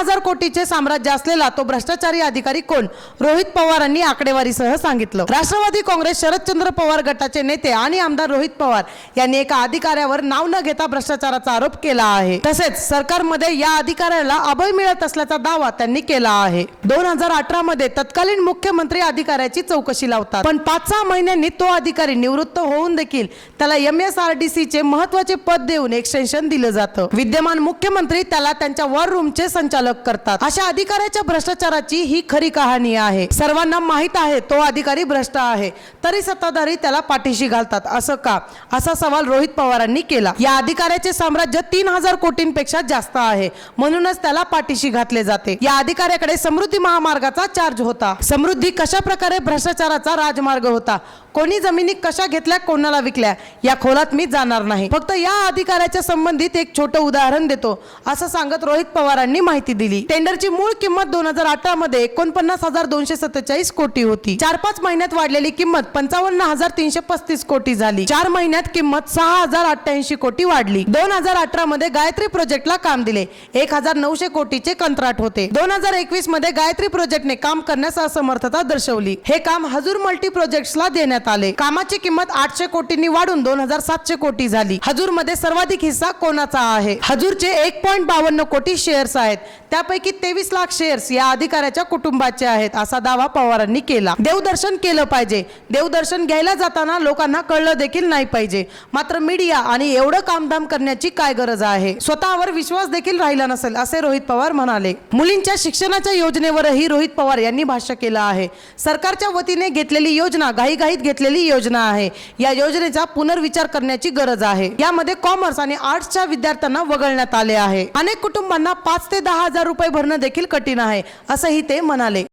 हजार कोटीचे साम्राज्य असलेला तो भ्रष्टाचारी अधिकारी कोण? रोहित पवारांनी आकडेवारीसह सांगितलं. राष्ट्रवादी काँग्रेस शरदचंद्र पवार गटाचे नेते आणि आमदार रोहित पवार यांनी एका अधिकाऱ्यावर नाव न घेता भ्रष्टाचाराचा आरोप केला आहे. तसेच सरकारमध्ये या अधिकाऱ्याला अभय मिळत असल्याचा दावा त्यांनी केला आहे. दोन हजार अठरा मध्ये तत्कालीन मुख्यमंत्री अधिकाऱ्याची चौकशी लावतात. पण पाच सहा महिन्यांनी तो अधिकारी निवृत्त होऊन देखील त्याला M S R D C चे महत्त्वाचे पद देऊन एक्सटेन्शन दिलं जातं. विद्यमान मुख्यमंत्री त्याला त्यांच्या वर रूमचे संचालक करतात. अशा अधिकाऱ्याच्या भ्रष्टाचाराची ही खरी कहाणी आहे. सर्वांना माहीत आहे तो अधिकारी भ्रष्ट आहे. तरी सत्ताधारी त्याला पाठीशी घालतात. असं का? असा सवाल रोहित पवारांनी केला. या अधिकाऱ्याचे साम्राज्य तीन हजार कोटींपेक्षा जास्त आहे. म्हणूनच त्याला पाठीशी घातले जाते. या अधिकाऱ्याकडे समृद्धी महामार्गाचा चार्ज होता. समृद्धी कशा प्रकारे भ्रष्टाचाराचा राजमार्ग होता? कोणी जमिनी कशा घेतल्या कोणाला विकल्या? या खोलात मी जाणार नाही. फक्त या अधिकाऱ्याच्या संबंधित एक छोटं उदाहरण देतो. असं सांगत रोहित पवारांनी माहिती दिली. टेंडरची मूळ किंमत दोन हजार अठरा मध्ये एकोणपन्नास हजार दोनशे सत्तेचाळीस कोटी होती. चार पाच महिन्यात वाढलेली किंमत पंचावन्न हजार तीनशे पस्तीस कोटी झाली. चार महिन्यात किंमत सहा हजार अठ्ठ्याऐंशी कोटी वाढली. दोन हजार अठरा मध्ये गायत्री प्रोजेक्टला काम दिले. एक हजार नऊशे कोटीचे कंत्राट होते. दोन हजार एकवीसमध्ये गायत्री प्रोजेक्टने काम करण्यास असमर्थता दर्शवली. हे काम हजूर मल्टी प्रोजेक्ट्सला देण्यात आले. कामाची किंमत आठशे कोटींनी वाढून दोन हजार सातशे कोटी झाली. हजूरमध्ये सर्वाधिक हिस्सा कोणाचा आहे? हजूरचे एक पॉईंट बावन्न कोटी शेअर्स आहेत. त्यापैकी तेवीस लाख शेअर्स या अधिकाऱ्याच्या कुटुंबाचे आहेत असा दावा पवारांनी केला. देवदर्शन केलं पाहिजे. देवदर्शन घ्यायला जाताना लोकांना कळलं देखील नाही पाहिजे. मात्र मीडिया आणि एवढं कामधाम करण्याची काय गरज आहे? स्वतःवर विश्वास देखील राहिला नसेल असे रोहित पवार म्हणाले. मुलींच्या शिक्षणाच्या योजनेवरही रोहित पवार यांनी भाष्य केलं आहे. सरकारच्या वतीने घेतलेली योजना घाईघाईत घेतलेली योजना आहे. या योजनेचा पुनर्विचार करण्याची गरज आहे. यामध्ये कॉमर्स आणि आर्ट्सच्या विद्यार्थ्यांना वगळण्यात आले आहे. अनेक कुटुंबांना पाच ते दहा हजार रुपये भरणं देखील कठीण आहे असंही ते म्हणाले.